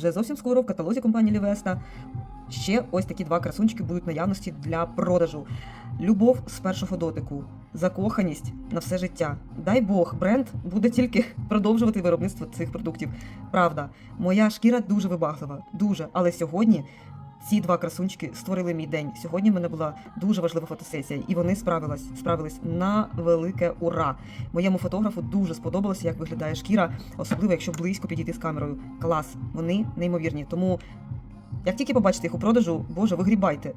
вже зовсім скоро в каталозі компанії Лівеста ще ось такі два красунчики будуть наявності для продажу. Любов з першого дотику, закоханість на все життя. Дай Бог, бренд буде тільки продовжувати виробництво цих продуктів. Правда, моя шкіра дуже вибаглива, дуже. Але сьогодні ці два красунчики створили мій день. Сьогодні в мене була дуже важлива фотосесія, і вони справились, справились на велике ура. Моєму фотографу дуже сподобалося, як виглядає шкіра, особливо якщо близько підійти з камерою. Клас, вони неймовірні. Тому як тільки побачите їх у продажу, боже, вигрібайте.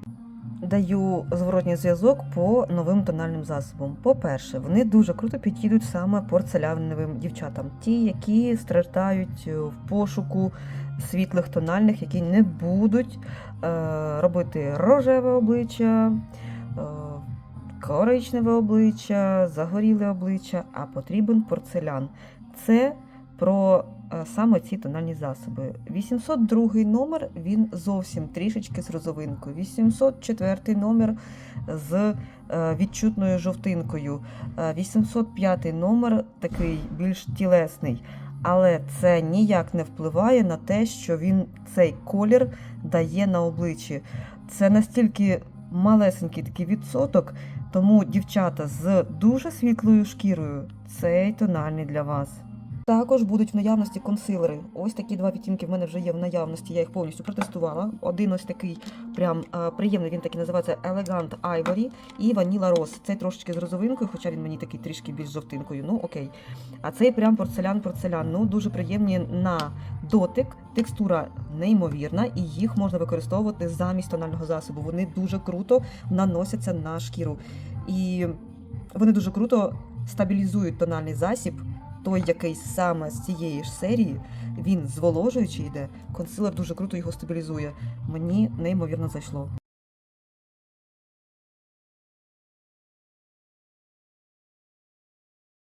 Даю зворотній зв'язок по новим тональним засобам. По-перше, вони дуже круто підійдуть саме порцеляневим дівчатам, ті, які страждають е, в пошуку світлих тональних, які не будуть е, робити рожеве обличчя, е, коричневе обличчя, загоріле обличчя, а потрібен порцелян. Це про е, саме ці тональні засоби. 802 номер він зовсім трішечки з розовинкою. 804 номер з е, відчутною жовтинкою. Е, 805 номер такий більш тілесний. Але це ніяк не впливає на те, що він цей колір дає на обличчі. Це настільки малесенький такий відсоток, тому дівчата з дуже світлою шкірою цей тональний для вас. Також будуть в наявності консилери. Ось такі два відтінки в мене вже є в наявності. Я їх повністю протестувала. Один ось такий прям е, приємний, він такий називається Elegant Ivory і Vanilla Rose. Цей трошечки з розовинкою, хоча він мені такий трішки більш жовтинкою. Ну окей. А цей прям порцелян-порцелян. Ну дуже приємні на дотик. Текстура неймовірна, і їх можна використовувати замість тонального засобу. Вони дуже круто наносяться на шкіру. І вони дуже круто стабілізують тональний засіб. Той, який саме з цієї ж серії, він зволожуючий йде. Консилер дуже круто його стабілізує. Мені неймовірно зайшло.